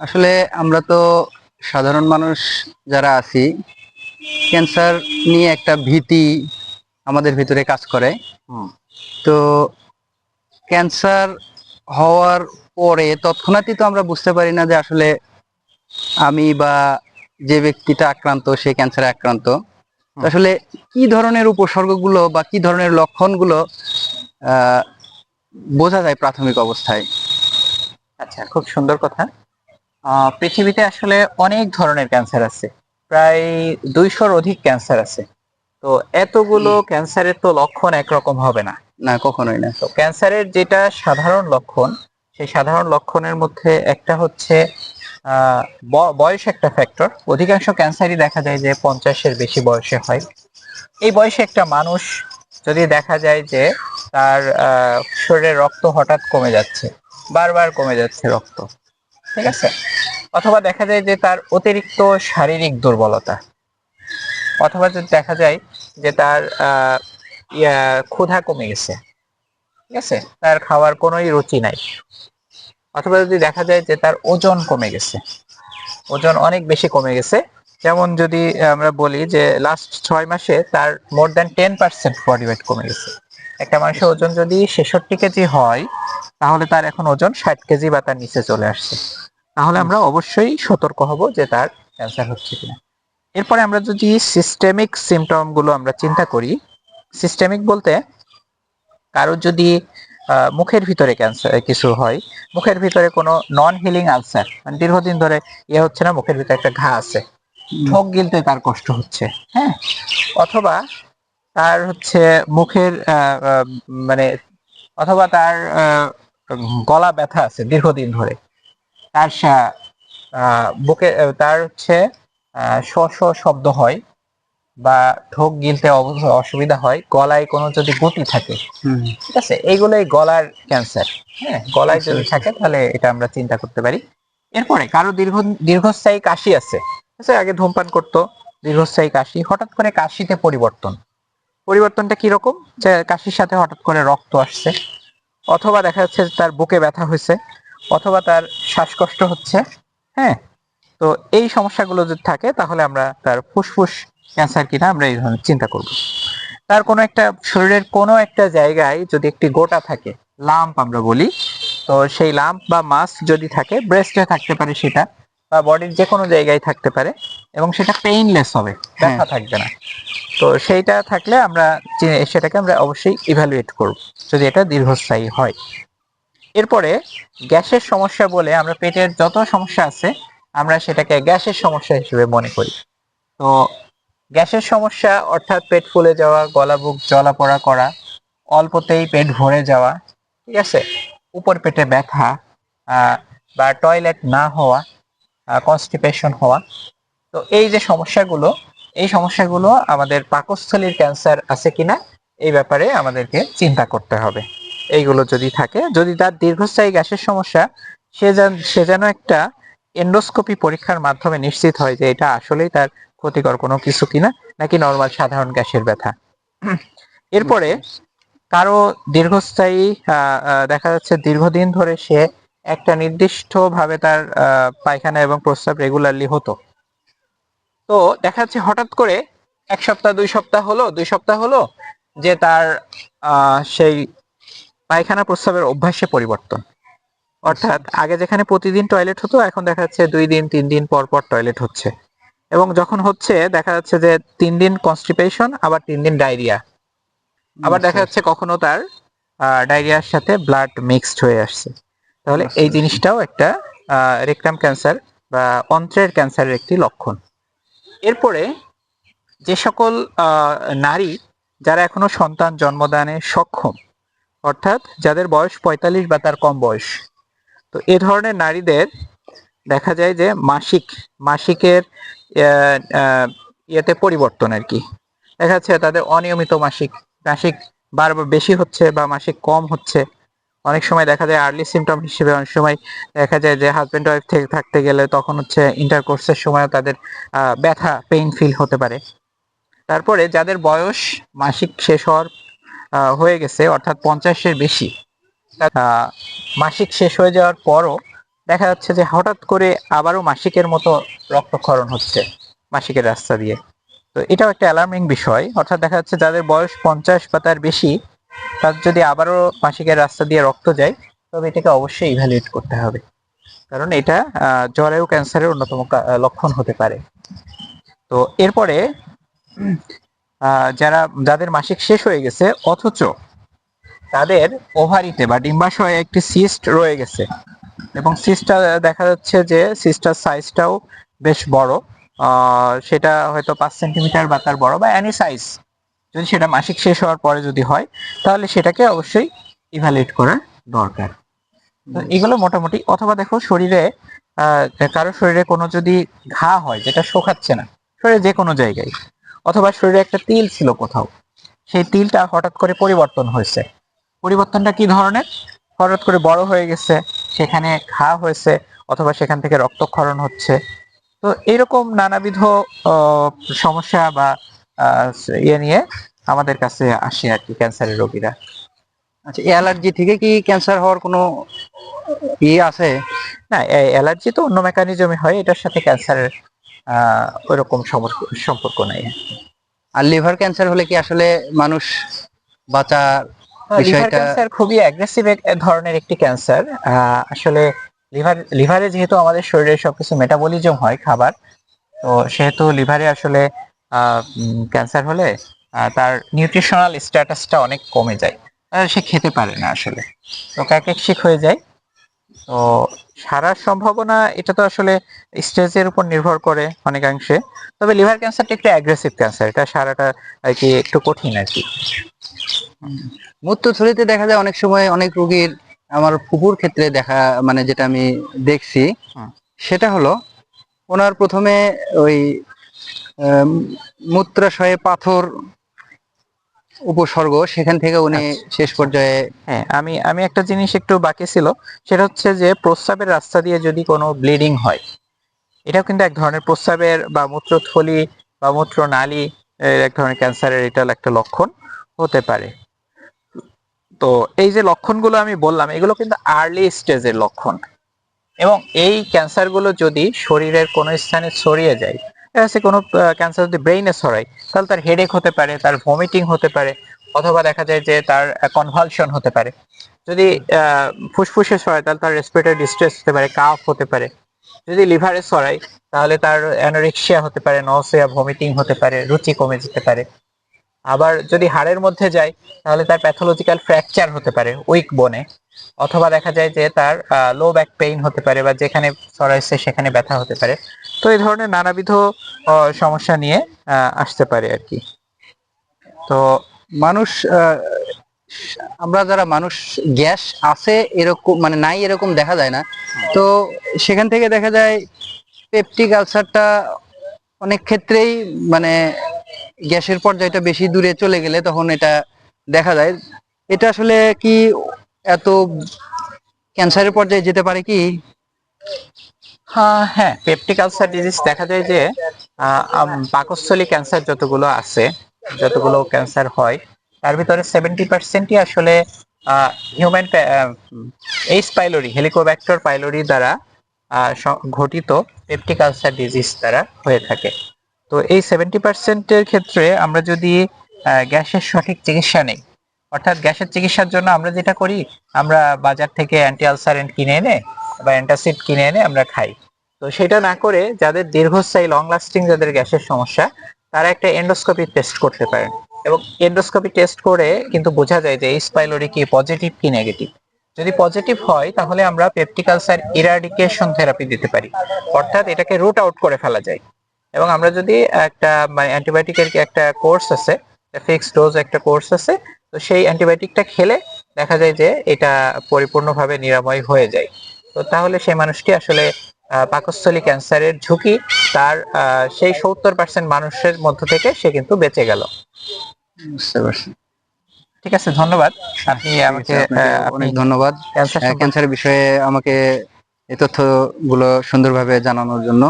আসলে আমরা তো সাধারণ মানুষ যারা আছি ক্যান্সার নিয়ে একটা ভীতি আমাদের ভিতরে কাজ করে। তো ক্যান্সার হওয়ার পরে তৎক্ষণাৎই তো আমরা বুঝতে পারি না যে আসলে আমি বা যে ব্যক্তিটা আক্রান্ত সে ক্যান্সারে আক্রান্ত। আসলে কি ধরনের উপসর্গগুলো বা কি ধরনের লক্ষণগুলো আহ, বোঝা যায় প্রাথমিক অবস্থায়? আচ্ছা খুব সুন্দর কথা। পৃথিবীতে আসলে অনেক ধরনের ক্যান্সার আছে। প্রায় দুইশোর অধিক ক্যান্সার আছে। তো এতগুলো ক্যান্সারের তো লক্ষণ একরকম হবে না। না কখনোই না। তো ক্যান্সারের যেটা সাধারণ লক্ষণ সেই সাধারণ লক্ষণের মধ্যে একটা হচ্ছে বয়স একটা ফ্যাক্টর অধিকাংশ ক্যান্সারই দেখা যায় যে পঞ্চাশের বেশি বয়সে হয়। এই বয়সে একটা মানুষ যদি দেখা যায় যে তার আহ, শরীরে রক্ত হঠাৎ কমে যাচ্ছে বারবার কমে যাচ্ছে রক্ত, ঠিক আছে? অথবা দেখা যায় যে তার অতিরিক্ত শারীরিক দুর্বলতা, অথবা যদি দেখা যায় যে তার ক্ষুধা কমে গেছে, ঠিক আছে? তার খাওয়ার কোনোই রুচি নাই। অথবা যদি দেখা যায় যে তার ওজন কমে গেছে, ওজন অনেক বেশি কমে গেছে, যেমন যদি আমরা বলি যে লাস্ট ছয় মাসে তার more than ten percent body weight কমে গেছে। একটা মানুষের ওজন যদি ছেষট্টি কেজি হয় তাহলে তার এখন ওজন ষাট কেজি বা তার নিচে চলে আসছে। তাহলে আমরা অবশ্যই সতর্ক হব যে তার ক্যান্সার হচ্ছে কিনা। এরপরে আমরা যদি সিস্টেমিক সিমটমগুলো আমরা চিন্তা করি সিস্টেমিক বলতে কারোর যদি মুখের ভিতরে ক্যান্সার কিছু হয় মুখের ভিতরে কোনো নন হিলিং আলসার মানে দীর্ঘদিন ধরে ইয়ে হচ্ছে না মুখের ভিতরে একটা ঘা আছে ঠোক গিলতে তার কষ্ট হচ্ছে হ্যাঁ? অথবা তার হচ্ছে মুখের মানে অথবা তার আহ, গলা ব্যথা আছে দীর্ঘদিন ধরে। তার বুকে তার হচ্ছে শ শব্দ হয় বা ঠোক গিলতে অসুবিধা হয়। গলায় কোনো যদি গুটি থাকে ঠিক আছে? এইগুলোই গলার ক্যান্সার হ্যাঁ? গলায় আচ্ছা, যদি আচ্ছা। থাকে তাহলে এটা আমরা চিন্তা করতে পারি। এরপরে কারও দীর্ঘ দীর্ঘস্থায়ী কাশি আছে। ঠিক আছে? আগে ধূমপান করতো দীর্ঘস্থায়ী কাশি। হঠাৎ করে কাশিতে পরিবর্তন। পরিবর্তনটা কীরকম? যে কাশির সাথে হঠাৎ করে রক্ত আসছে। অথবা দেখা যাচ্ছে তার বুকে ব্যথা হয়েছে, অথবা তার শ্বাসকষ্ট হচ্ছে হ্যাঁ? তো এই সমস্যাগুলো যদি থাকে, তাহলে আমরা তার ফুসফুস ক্যান্সার কিনা আমরা এই ধরনের চিন্তা করব। তার কোনো একটা শরীরের কোনো একটা জায়গায় যদি একটি গোটা থাকে, লাম্প আমরা বলি, তো সেই লাম্প বা মাস্ক যদি থাকে, ব্রেস্টে থাকতে পারে সেটা বা বডির যে কোনো জায়গায় থাকতে পারে এবং সেটা পেইনলেস হবে ব্যথা থাকবে না। তো সেইটা থাকলে আমরা সেটাকে আমরা অবশ্যই ইভ্যালুয়েট করব যদি এটা দীর্ঘস্থায়ী হয়। এরপরে গ্যাসের সমস্যা বলে আমরা পেটের যত সমস্যা আছে আমরা সেটাকে গ্যাসের সমস্যা হিসেবে মনে করি। তো গ্যাসের সমস্যা অর্থাৎ পেট ফুলে যাওয়া গলা বুক জ্বলা পোড়া করা অল্পতেই পেট ভরে যাওয়া ঠিক আছে? উপর পেটে ব্যথা বা টয়লেট না হওয়া কনস্টিপেশন হওয়া। তো এই যে সমস্যাগুলো, এই সমস্যাগুলো আমাদের পাকস্থলীর ক্যান্সার আছে কিনা, এই ব্যাপারে আমাদেরকে চিন্তা করতে হবে। এইগুলো যদি থাকে, যদি তার দীর্ঘস্থায়ী গ্যাসের সমস্যা, সে যেন সে যেন একটা এন্ডোস্কোপি পরীক্ষার মাধ্যমে নিশ্চিত হয় যে এটা আসলেই তার ক্ষতিকর কোনো কিছু কিনা, নাকি নর্মাল সাধারণ গ্যাসের ব্যথা। এরপরে কারও দীর্ঘস্থায়ী দেখা যাচ্ছে দীর্ঘদিন ধরে সে একটা নির্দিষ্ট ভাবে তার পায়খানা এবং প্রস্রাব রেগুলারলি হতো। তো দেখা যাচ্ছে হঠাৎ করে এক সপ্তাহ দুই সপ্তাহ হলো দুই সপ্তাহ হলো যে তার আহ, সেই পায়খানা প্রস্রাবের অভ্যাসে পরিবর্তন। অর্থাৎ আগে যেখানে প্রতিদিন টয়লেট হতো এখন দেখা যাচ্ছে দুই দিন তিন দিন পর পর টয়লেট হচ্ছে। এবং যখন হচ্ছে দেখা যাচ্ছে যে তিন দিন কনস্টিপেশন আবার তিন দিন ডায়রিয়া আবার দেখা যাচ্ছে কখনো তার ডায়রিয়ার সাথে ব্লাড মিক্সড হয়ে আসছে। তাহলে এই আচ্ছা। জিনিসটাও একটা রেকটাম ক্যান্সার বা অন্ত্রের ক্যান্সারের একটি লক্ষণ। এরপরে যে সকল নারী যারা এখনও সন্তান জন্মদানে সক্ষম অর্থাৎ যাদের বয়স পঁয়তাল্লিশ বা তার কম বয়স তো এ ধরনের নারীদের দেখা যায় যে মাসিক মাসিকের ইয়েতে পরিবর্তন আর কি। দেখা যাচ্ছে তাদের অনিয়মিত মাসিক মাসিক বারবার বেশি হচ্ছে বা মাসিক কম হচ্ছে। অনেক সময় দেখা যায় আর্লি সিমটম হিসেবে অনেক সময় দেখা যায় যে হাজবেন্ড ওয়াইফ থেকে থাকতে গেলে তখন হচ্ছে ইন্টারকোর্সের সময় তাদের আহ, ব্যথা পেইন ফিল হতে পারে। তারপরে যাদের বয়স মাসিক শেষ হওয়ার হয়ে গেছে অর্থাৎ পঞ্চাশের বেশি মাসিক শেষ হয়ে যাওয়ার পরও দেখা যাচ্ছে যে হঠাৎ করে আবারও মাসিকের মতো রক্তক্ষরণ হচ্ছে মাসিকের রাস্তা দিয়ে। তো এটাও একটা অ্যালার্মিং বিষয়। অর্থাৎ দেখা যাচ্ছে যাদের বয়স পঞ্চাশ বা তার বেশি তার যদি আবারও মাসিকের রাস্তা দিয়ে রক্ত যায়, তবে এটাকে অবশ্যই ইভ্যালুয়েট করতে হবে। কারণ এটা জরায়ু ক্যান্সারের অন্যতম লক্ষণ হতে পারে। তো এরপরে যারা, যাদের মাসিক শেষ হয়ে গেছে, অথচ তাদের ওভারিতে বা ডিম্বাশয়ে একটি সিস্ট রয়ে গেছে। এবং সিস্টটা দেখা যাচ্ছে যে সিস্টার সাইজটাও বেশ বড়। সেটা হয়তো পাঁচ সেন্টিমিটার বা তার বড় বা অ্যানি সাইজ যদি সেটা মাসিক শেষ হওয়ার পরে যদি হয় তাহলে সেটাকে অবশ্যই ইভ্যালুয়েট করা দরকার। তো এগুলো মোটামুটি অথবা দেখো শরীরে কারও শরীরে কোনো যদি ঘা হয় যেটা শোকাচ্ছে না শরীরে যে কোনো জায়গায় অথবা শরীরে একটা তিল ছিল কোথাও সেই তিলটা হঠাৎ করে পরিবর্তন হয়েছে। পরিবর্তনটা কি ধরনের? হঠাৎ করে বড় হয়ে গেছে সেখানে ঘা হয়েছে অথবা সেখান থেকে রক্তক্ষরণ হচ্ছে। তো এরকম নানাবিধ আহ, সমস্যা বা ইয়ে নিয়ে আমাদের কাছে আসে আর কি ক্যান্সারের রোগীরা। আচ্ছা অ্যালার্জি থেকে কি ক্যান্সার হওয়ার কোনো ই আছে? না অ্যালার্জি তো অন্য মেকানিজমে হয় এটার সাথে ক্যান্সারের সমর- সম্পর্ক নাই। আর লিভার ক্যান্সার হলে কি আসলে মানুষ বাঁচার বিষয়টা- ক্যান্সার খুবই অ্যাগ্রেসিভ ধরনের একটি ক্যান্সার। আসলে লিভার লিভারে যেহেতু আমাদের শরীরে সবকিছু মেটাবলিজম হয় খাবার তো সেহেতু লিভারে আসলে ক্যান্সার হলে তার নিউট্রিশনাল স্ট্যাটাসটা অনেক কমে যায়। সে খেতে পারে না আসলে। তো ক্যাকেকশিক হয়ে যায়। তো সারার সম্ভাবনা এটা তো আসলে স্টেজের উপর নির্ভর করে অনেকাংশে। তবে লিভার ক্যান্সারটা একটু অ্যাগ্রেসিভ ক্যান্সার এটা সারাটা আর কি একটু কঠিন আর কি। মূত্রথলিতে দেখা যায় অনেক সময় অনেক রোগীর আমার ফুপুর ক্ষেত্রে দেখা মানে যেটা আমি দেখছি সেটা হলো ওনার প্রথমে ওই মূত্রাশয়ে পাথর উপসর্গ সেখান থেকে উনি শেষ পর্যায়ে হ্যাঁ আমি আমি একটা জিনিস একটু বাকি ছিল সেটা হচ্ছে যে প্রস্রাবের রাস্তা দিয়ে যদি কোনো ব্লিডিং হয় এটাও কিন্তু এক ধরনের প্রস্রাবের বা মূত্রথলি বা মূত্রনালী এক ধরনের ক্যান্সারের এটা একটা লক্ষণ হতে পারে। তো এই যে লক্ষণগুলো আমি বললাম এগুলো কিন্তু আর্লি স্টেজের লক্ষণ। এবং এই ক্যান্সারগুলো যদি শরীরের কোনো স্থানে ছড়িয়ে যায় যাচ্ছে কোনো ক্যান্সার যদি ব্রেইনে ছড়ায়, তাহলে তার হেডেক হতে পারে, তার ভমিটিং হতে পারে, অথবা দেখা যায় যে তার কনভালশন হতে পারে। যদি ফুসফুসে ছড়ায়, তাহলে তার রেসপিরেটরি ডিস্ট্রেস হতে পারে কাফ হতে পারে। যদি লিভারে ছড়ায়, তাহলে তার অ্যানোরেক্সিয়া হতে পারে নসিয়া ভমিটিং হতে পারে, রুচি কমে যেতে পারে। আবার যদি হাড়ের মধ্যে যায়, তাহলে তার প্যাথোলজিক্যাল ফ্র্যাকচার হতে পারে উইক বনে অথবা দেখা যায় যে তার লো ব্যাক পেইন হতে পারে, বা যেখানে ছড়াইছে, সেখানে ব্যথা হতে পারে। তো এই ধরনের নানাবিধ সমস্যা নিয়ে আসতে পারে আর কি। তো মানুষ আমরা যারা মানুষ, গ্যাস আছে এরকম মানে নাই এরকম দেখা যায় না। তো সেখান থেকে দেখা যায় পেপটিক আলসারটা অনেক ক্ষেত্রেই মানে গ্যাসের পর্যায়টা বেশি দূরে চলে গেলে তখন এটা দেখা যায়। এটা আসলে কি এত ক্যান্সারের পর্যায়ে যেতে পারে কি? হ্যাঁ হ্যাঁ। পেপটিক আলসার ডিজিজ দেখা যায় যে পাকস্থলী ক্যান্সার যতগুলো আছে, যতগুলো ক্যান্সার হয়, তার ভিতরে সেভেন্টি পার্সেন্টই আসলে human H pylori helicobacter pylori দ্বারা ঘটিত পেপটিক আলসার ডিজিজ দ্বারা হয়ে থাকে। তো এই সেভেন্টি পার্সেন্টের ক্ষেত্রে আমরা যদি গ্যাসের সঠিক চিকিৎসা নেই, অর্থাৎ গ্যাসের চিকিৎসার জন্য আমরা যেটা করি, আমরা বাজার থেকে অ্যান্টি আলসারেন্ট কিনে এনে বা অ্যান্টাসিড কিনে এনে আমরা খাই। তো সেটা না করে যাদের দীর্ঘস্থায়ী লং লাস্টিং যাদের গ্যাসের সমস্যা, তারা একটা এন্ডোস্কোপি টেস্ট করতে পারেন। এবং এন্ডোস্কোপি টেস্ট করে কিন্তু বোঝা যায় যে এইচ পাইলোরি কি পজিটিভ কি নেগেটিভ যদি পজিটিভ হয়, তাহলে আমরা পেপটিক আলসার ইরাডিকেশন থেরাপি দিতে পারি। অর্থাৎ এটাকে রুট আউট করে ফেলা যায়। এবং আমরা যদি একটা মানে অ্যান্টিবায়োটিকের একটা কোর্স আছে ফিক্সড ডোজ একটা কোর্স আছে, তো সেই অ্যান্টিবায়োটিকটা খেলে দেখা যায় যে এটা পরিপূর্ণভাবে নিরাময় হয়ে যায়। তো তাহলে সেই মানুষটি আসলে আহ, পাকস্থলী ক্যান্সারের ঝুঁকি তার আহ, সেই সত্তর পার্সেন্ট মানুষের মধ্য থেকে সে কিন্তু বেঁচে গেল। বুঝতে পারছি। ঠিক আছে ধন্যবাদ। আপনি আমাকে অনেক ধন্যবাদ। ক্যান্সার ক্যান্সারের বিষয়ে আমাকে এই তথ্যগুলো সুন্দরভাবে জানানোর জন্য।